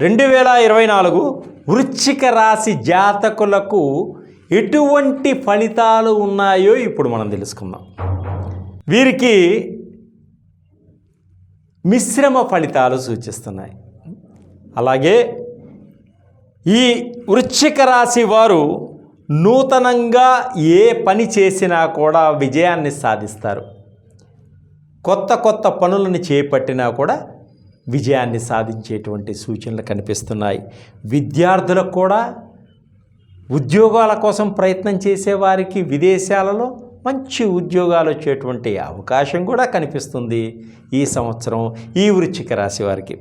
రెండు వేల ఇరవై నాలుగు వృశ్చిక రాశి జాతకులకు ఎటువంటి ఫలితాలు ఉన్నాయో ఇప్పుడు మనం తెలుసుకుందాం. వీరికి మిశ్రమ ఫలితాలు సూచిస్తున్నాయి. అలాగే ఈ వృశ్చిక రాశి వారు నూతనంగా ఏ పని చేసినా కూడా విజయాన్ని సాధిస్తారు. కొత్త కొత్త పనులను చేపట్టినా కూడా విజయాన్ని సాధించేటువంటి సూచనలు కనిపిస్తున్నాయి. విద్యార్థులకు కూడా ఉద్యోగాల కోసం ప్రయత్నం చేసేవారికి విదేశాలలో మంచి ఉద్యోగాలు వచ్చేటువంటి అవకాశం కూడా కనిపిస్తుంది ఈ సంవత్సరం ఈ వృశ్చిక రాశి వారికి.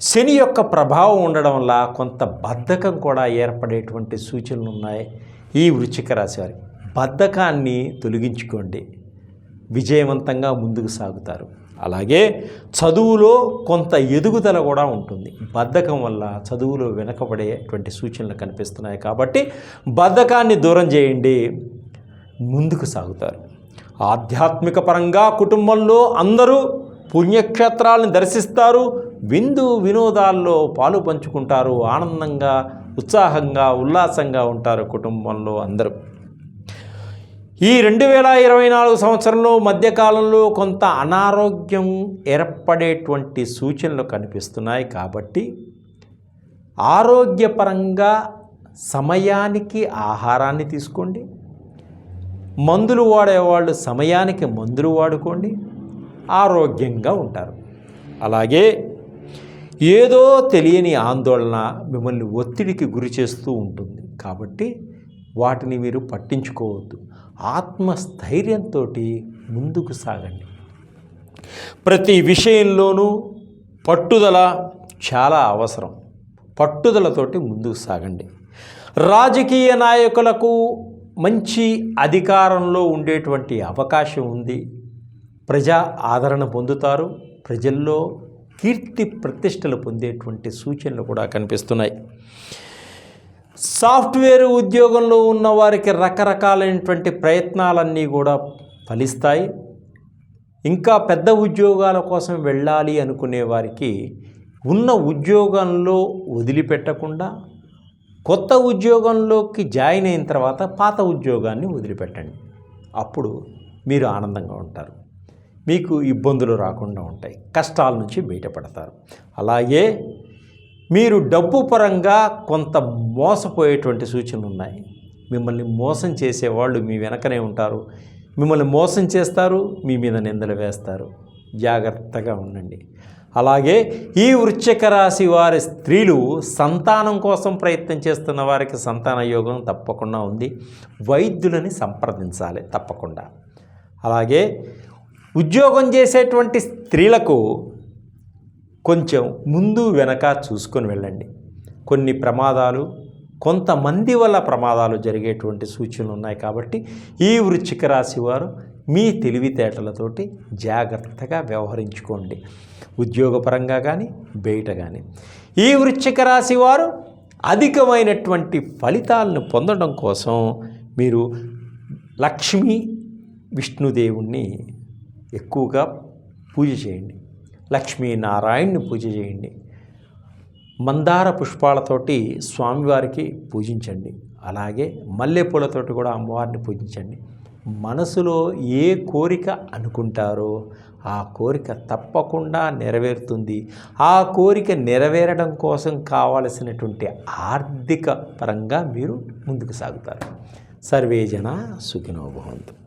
శని యొక్క ప్రభావం ఉండడం వల్ల కొంత బద్ధకం కూడా ఏర్పడేటువంటి సూచనలు ఉన్నాయి ఈ వృశ్చిక రాశి వారికి. బద్ధకాన్ని తొలగించుకోండి. విజయవంతంగా ముందుకు సాగుతారు. అలాగే చదువులో కొంత ఎదుగుదల కూడా ఉంటుంది. బద్ధకం వల్ల చదువులో వెనకబడేటువంటి సూచనలు కనిపిస్తున్నాయి కాబట్టి బద్ధకాన్ని దూరం చేయండి ముందుకు సాగుతారు. ఆధ్యాత్మిక పరంగా కుటుంబంలో అందరూ పుణ్యక్షేత్రాలను దర్శిస్తారు విందు వినోదాల్లో పాలు పంచుకుంటారు ఆనందంగా ఉత్సాహంగా ఉల్లాసంగా ఉంటారు కుటుంబంలో అందరూ. ఈ రెండు వేల ఇరవై నాలుగు సంవత్సరంలో మధ్యకాలంలో కొంత అనారోగ్యం ఏర్పడేటువంటి సూచనలు కనిపిస్తున్నాయి కాబట్టి ఆరోగ్యపరంగా సమయానికి ఆహారాన్ని తీసుకోండి. మందులు వాడేవాళ్ళు సమయానికి మందులు వాడుకోండి. ఆరోగ్యంగా ఉంటారు. అలాగే ఏదో తెలియని ఆందోళన మిమ్మల్ని ఒత్తిడికి గురి చేస్తూ ఉంటుంది. కాబట్టి వాటిని మీరు పట్టించుకోవద్దు. ఆత్మస్థైర్యంతో ముందుకు సాగండి. ప్రతి విషయంలోనూ పట్టుదల చాలా అవసరం. పట్టుదలతోటి ముందుకు సాగండి. రాజకీయ నాయకులకు మంచి అధికారంలో ఉండేటువంటి అవకాశం ఉంది. ప్రజా ఆదరణ పొందుతారు. ప్రజల్లో కీర్తి ప్రతిష్టలు పొందేటువంటి సూచనలు కూడా కనిపిస్తున్నాయి. సాఫ్ట్వేర్ ఉద్యోగంలో ఉన్న వారికి రకరకాలైనటువంటి ప్రయత్నాలన్నీ కూడా ఫలిస్తాయి. ఇంకా పెద్ద ఉద్యోగాల కోసం వెళ్ళాలి అనుకునే వారికి ఉన్న ఉద్యోగంలో వదిలిపెట్టకుండా కొత్త ఉద్యోగంలోకి జాయిన్ అయిన తర్వాత పాత ఉద్యోగాన్ని వదిలిపెట్టండి. అప్పుడు మీరు ఆనందంగా ఉంటారు. మీకు ఇబ్బందులు రాకుండా ఉంటాయి. కష్టాల నుంచి బయటపడతారు. అలాగే మీరు డబ్బు పరంగా కొంత మోసపోయేటువంటి సూచనలు ఉన్నాయి మిమ్మల్ని మోసం చేసేవాళ్ళు మీ వెనకనే ఉంటారు. మిమ్మల్ని మోసం చేస్తారు మీ మీద నిందలు వేస్తారు. జాగ్రత్తగా ఉండండి. అలాగే ఈ వృశ్చిక రాశి వారి స్త్రీలు సంతానం కోసం ప్రయత్నం చేస్తున్న వారికి సంతాన యోగం తప్పకుండా ఉంది. వైద్యులని సంప్రదించాలి తప్పకుండా. అలాగే ఉద్యోగం చేసేటువంటి స్త్రీలకు కొంచెం ముందు వెనక చూసుకొని వెళ్ళండి. కొన్ని ప్రమాదాలు కొంతమంది వల్ల ప్రమాదాలు జరిగేటువంటి సూచనలు ఉన్నాయి కాబట్టి ఈ వృశ్చిక రాశి వారు మీ తెలివితేటలతోటి జాగ్రత్తగా వ్యవహరించుకోండి. ఉద్యోగపరంగా కానీ బయట కానీ ఈ వృశ్చిక రాశి వారు అధికమైనటువంటి ఫలితాలను పొందడం కోసం మీరు లక్ష్మీ విష్ణుదేవుణ్ణి ఎక్కువగా పూజ చేయండి. లక్ష్మీనారాయణ్ని పూజ చేయండి. మందార పుష్పాలతోటి స్వామివారికి పూజించండి. అలాగే మల్లెపూలతోటి కూడా అమ్మవారిని పూజించండి. మనసులో ఏ కోరిక అనుకుంటారో ఆ కోరిక తప్పకుండా నెరవేరుతుంది. ఆ కోరిక నెరవేరడం కోసం కావలసినటువంటి ఆర్థిక పరంగా మీరు ముందుకు సాగుతారు. సర్వేజన సుఖినో భవంతు.